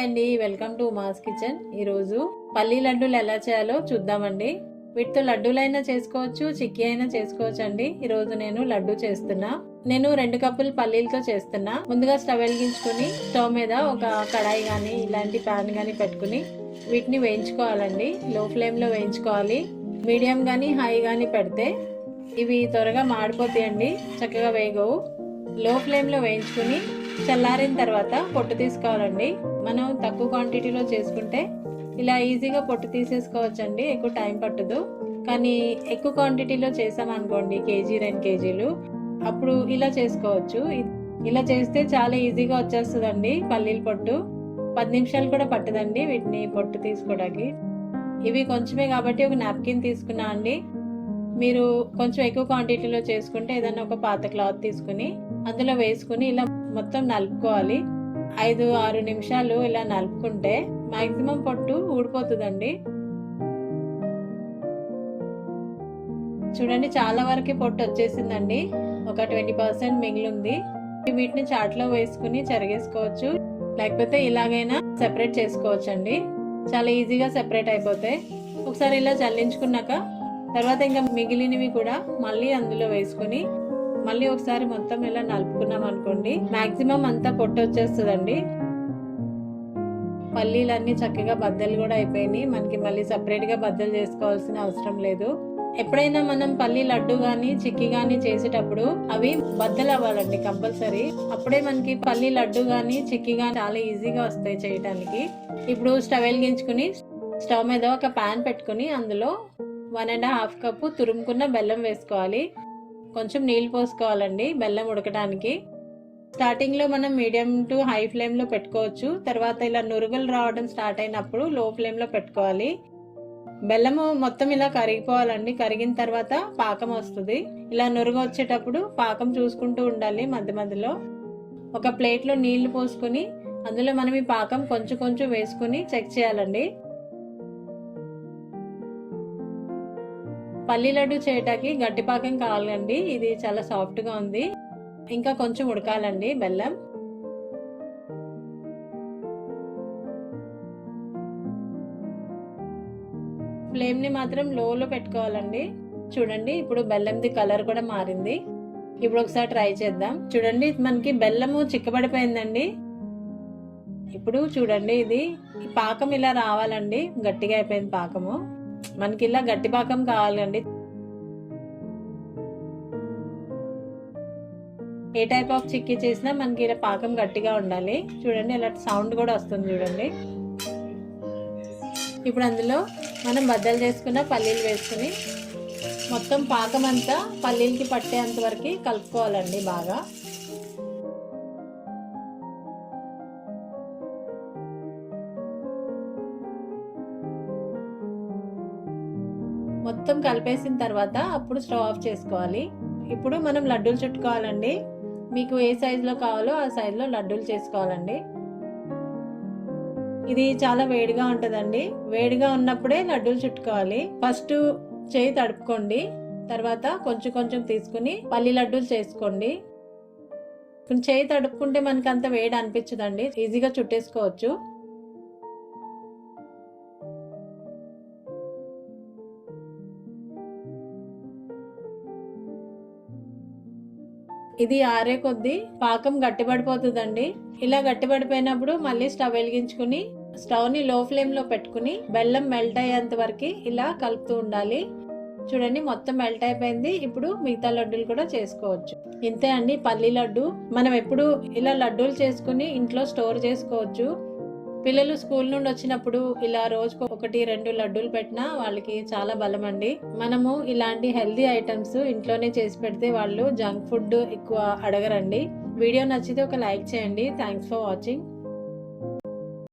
Hi అండి. Welcome to Maa's kitchen. ఈరోజు పల్లీ లడ్డూలు ఎలా చేయాలో చూద్దామండి. వీటితో లడ్డూలైనా చేసుకోవచ్చు చిక్కీ అయినా చేసుకోవచ్చు అండి ఈరోజు నేను లడ్డు చేస్తున్నా. నేను రెండు కప్పులు పల్లీలతో చేస్తున్నా. ముందుగా స్టవ్ వెలిగించుకుని స్టవ్ మీద ఒక కడాయి కానీ ఇలాంటి ప్యాన్ కానీ పెట్టుకుని వీటిని వేయించుకోవాలండి. లో ఫ్లేమ్లో వేయించుకోవాలి. మీడియం కానీ హై కానీ పెడితే ఇవి త్వరగా మాడిపోతాయండి. చక్కగా వేగవు. లో ఫ్లేమ్లో వేయించుకుని చల్లారిన తర్వాత పొట్టు తీసుకోవాలండి. మనం తక్కువ క్వాంటిటీలో చేసుకుంటే ఇలా ఈజీగా పొట్టు తీసేసుకోవచ్చండి. ఎక్కువ టైం పట్టదు. కానీ ఎక్కువ క్వాంటిటీలో చేసామనుకోండి కేజీ రెండు కేజీలు అప్పుడు ఇలా చేసుకోవచ్చు. ఇలా చేస్తే చాలా ఈజీగా వచ్చేస్తుందండి పల్లీల పొట్టు. పది నిమిషాలు కూడా పట్టదండి వీటిని పొట్టు తీసుకోవడానికి. ఇవి కొంచెమే కాబట్టి ఒక నాప్కిన్ తీసుకున్నా అండి. మీరు కొంచెం ఎక్కువ క్వాంటిటీలో చేసుకుంటే ఏదైనా ఒక పాత క్లాత్ తీసుకుని అందులో వేసుకుని ఇలా మొత్తం నలుపుకోవాలి. ఐదు ఆరు నిమిషాలు ఇలా నలుపుకుంటే మాక్సిమం పొట్టు ఊడిపోతుందండి. చూడండి చాలా వరకు పొట్టు వచ్చేసిందండి. ఒక ట్వంటీ పర్సెంట్ మిగిలింది. వీటిని చాట్లో వేసుకుని చెరగేసుకోవచ్చు. లేకపోతే ఇలాగైనా సెపరేట్ చేసుకోవచ్చు అండి చాలా ఈజీగా సెపరేట్ అయిపోతాయి. ఒకసారి ఇలా చల్లించుకున్నాక తర్వాత ఇంకా మిగిలినవి కూడా మళ్ళీ అందులో వేసుకుని మళ్ళీ ఒకసారి మొత్తం ఇలా నలుపుకున్నాం అనుకోండి మాక్సిమం అంతా పొట్టు వచ్చేస్తుందండి. పల్లీలన్నీ చక్కగా బద్దలు కూడా అయిపోయినాయి. మనకి మళ్ళీ సపరేట్గా బద్దలు చేసుకోవాల్సిన అవసరం లేదు. ఎప్పుడైనా మనం పల్లి లడ్డు కానీ చిక్కీ కానీ చేసేటప్పుడు అవి బద్దలు అవ్వాలండి కంపల్సరీ. అప్పుడే మనకి పల్లి లడ్డు కానీ చిక్కి గాని చాలా ఈజీగా వస్తాయి చేయటానికి. ఇప్పుడు స్టవ్ వెలిగించుకుని స్టవ్ మీద ఒక పాన్ పెట్టుకుని అందులో వన్ అండ్ హాఫ్ కప్పు తురుముకున్న బెల్లం వేసుకోవాలి. కొంచెం నీళ్ళు పోసుకోవాలండి బెల్లం ఉడకడానికి స్టార్టింగ్లో మనం మీడియం టు హై ఫ్లేమ్లో పెట్టుకోవచ్చు. తర్వాత ఇలా నురుగులు రావడం స్టార్ట్ అయినప్పుడు లో ఫ్లేమ్లో పెట్టుకోవాలి. బెల్లము మొత్తం ఇలా కరిగిపోవాలండి. కరిగిన తర్వాత పాకం వస్తుంది. ఇలా నురుగు వచ్చేటప్పుడు పాకం చూసుకుంటూ ఉండాలి మధ్య మధ్యలో. ఒక ప్లేట్లో నీళ్ళు పోసుకుని అందులో మనం ఈ పాకం కొంచెం కొంచెం వేసుకుని చెక్ చేయాలండి. పల్లి లడ్డు చేయటానికి గట్టి పాకం కావాలండి. ఇది చాలా సాఫ్ట్గా ఉంది. ఇంకా కొంచెం ఉడకాలండి బెల్లం. ఫ్లేమ్ని మాత్రం లోలో పెట్టుకోవాలండి. చూడండి ఇప్పుడు బెల్లంది కలర్ కూడా మారింది. ఇప్పుడు ఒకసారి ట్రై చేద్దాం. చూడండి మనకి బెల్లము చిక్కబడిపోయిందండి. ఇప్పుడు చూడండి ఇది పాకం ఇలా రావాలండి. గట్టిగా అయిపోయింది పాకము. మనకి ఇలా గట్టి పాకం కావాలండి. ఏ టైప్ ఆఫ్ చిక్కీ చేసినా మనకి ఇలా పాకం గట్టిగా ఉండాలి. చూడండి ఇలా సౌండ్ కూడా వస్తుంది చూడండి. ఇప్పుడు అందులో మనం బద్దలు చేసుకున్న పల్లీలు వేసుకుని మొత్తం పాకం అంతా పల్లీలకి పట్టేంత వరకు కలుపుకోవాలండి బాగా. మొత్తం కలిపేసిన తర్వాత అప్పుడు స్టవ్ ఆఫ్ చేసుకోవాలి. ఇప్పుడు మనం లడ్డూలు చుట్టుకోవాలండి మీకు ఏ సైజులో కావాలో ఆ సైజులో లడ్డూలు చేసుకోవాలండి. ఇది చాలా వేడిగా ఉంటుందండి. వేడిగా ఉన్నప్పుడే లడ్డూలు చుట్టుకోవాలి ఫస్ట్ చేయి తడుపుకోండి. తర్వాత కొంచెం కొంచెం తీసుకుని పల్లి లడ్డూలు చేసుకోండి. చేయి తడుపుకుంటే మనకి అంత వేడి అనిపించదండి. ఈజీగా చుట్టేసుకోవచ్చు. ఇది ఆరే కొద్దీ పాకం గట్టిపడిపోతుందండి. ఇలా గట్టిపడిపోయినప్పుడు మళ్ళీ స్టవ్ వెలిగించుకుని స్టవ్ని లో ఫ్లేమ్లో పెట్టుకుని బెల్లం మెల్ట్ అయ్యేంత వరకు ఇలా కలుపుతూ ఉండాలి. చూడండి మొత్తం మెల్ట్ అయిపోయింది. ఇప్పుడు మిగతా లడ్డూలు కూడా చేసుకోవచ్చు. ఇంతే అండి పల్లి లడ్డు. మనం ఎప్పుడు ఇలా లడ్డూలు చేసుకుని ఇంట్లో స్టోర్ చేసుకోవచ్చు. పిల్లలు స్కూల్ నుండి వచ్చినప్పుడు ఇలా రోజుకు ఒకటి రెండు లడ్డూలు పెట్టినా వాళ్ళకి చాలా బలం అండి మనము ఇలాంటి హెల్దీ ఐటమ్స్ ఇంట్లోనే చేసి పెడితే వాళ్ళు జంక్ ఫుడ్ ఎక్కువ అడగరండి. వీడియో నచ్చితే ఒక లైక్ చేయండి. Thanks for watching.